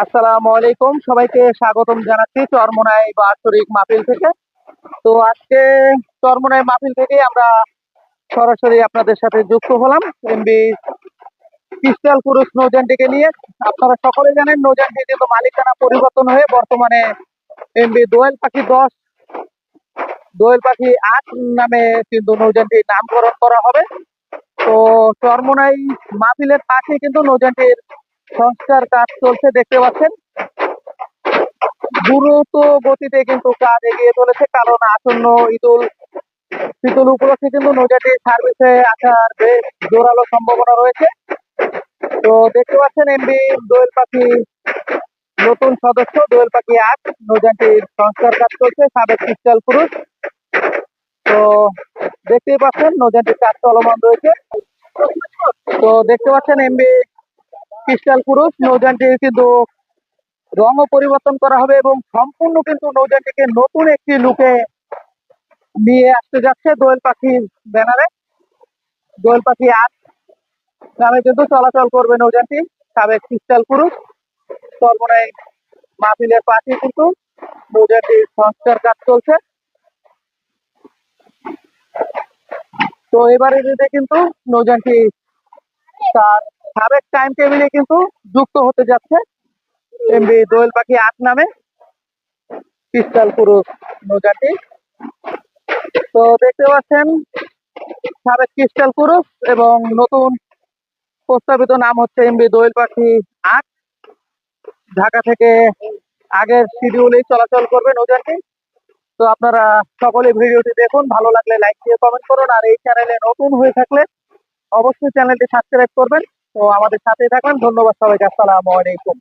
আসসালামু আলাইকুম। সবাইকে স্বাগতম জানাচ্ছি চরমোনাই বাৎসরিক মাহফিল থেকে। তো আজকে চরমোনাই মাহফিল থেকে আমরা সরাসরি আপনাদের সাথে যুক্ত হলাম এমবি ক্রিস্টাল পুরুষ নৌজানটিকে নিয়ে। আপনারা সকলে জানেন, নৌজানটি কিন্তু মালিকানা পরিবর্তন হয়ে বর্তমানে এমবি দোয়েল পাখি দশ, দোয়েল পাখি আট নামে কিন্তু নৌজানটির নামকরণ করা হবে। তো চরমোনাই মাহফিলের পাশে কিন্তু নৌজানটির সংস্কার কাজ চলছে, দেখতে পাচ্ছেন? দ্রুত গতিতে কিন্তু কাজ এগিয়ে চলেছে, কারণ আসন্ন ঈদুল শীতল উপলক্ষে কিন্তু নৌজাটি সার্ভিসে আসার বেশ জোরালো সম্ভাবনা রয়েছে। তো দেখতে পাচ্ছেন, এমবি দোয়েল পাখি নতুন সদস্য, দোয়েল পাখি আট নৌজাটির সংস্কার কাজ চলছে, সাবেক ক্রিস্টাল পুরুষ। তো দেখতেই পাচ্ছেন নৌজাটির কাজ চলমান রয়েছে। তো দেখতে পাচ্ছেন, এমবি ক্রিস্টাল পুরুষ নৌযানটির কিন্তু রঙও পরিবর্তন করা হবে এবং সম্পূর্ণ কিন্তু নৌযানটিকে নতুন একটি লুকে নিয়ে আসতে যাচ্ছে দোয়েল পাখির ব্যানারে। দোয়েল পাখি আট নামে কিন্তু চলাচল করবে নৌযানটি। সাবেক ক্রিস্টাল পুরুষ সর্বনাই মাহফিলের পাশে কিন্তু নৌযানটির সংস্কার কাজ চলছে। তো এবারে যেতে কিন্তু নৌযানটি তার সাবেক টাইম টেবিলে কিন্তু যুক্ত হতে যাচ্ছে। এমবি দোয়েল পাখি আট নামে। ক্রিস্টাল পুরুষ নৌজাটি তো দেখতে পাচ্ছেন, সাবেক ক্রিস্টাল পুরুষ এবং নতুন প্রস্তাবিত নাম হচ্ছে এমবি দোয়েল পাখি আট। ঢাকা থেকে আগের শিডিউলেই চলাচল করবে নৌজাটি তো আপনারা সকলে ভিডিওটি দেখুন, ভালো লাগলে লাইক দিয়ে কমেন্ট করুন। আর এই চ্যানেলে নতুন হয়ে থাকলে অবশ্যই চ্যানেলটি সাবস্ক্রাইব করবেন। তো আমাদের সাথে থাকুন ধন্যবাদ সবাইকে। আসসালামু আলাইকুম।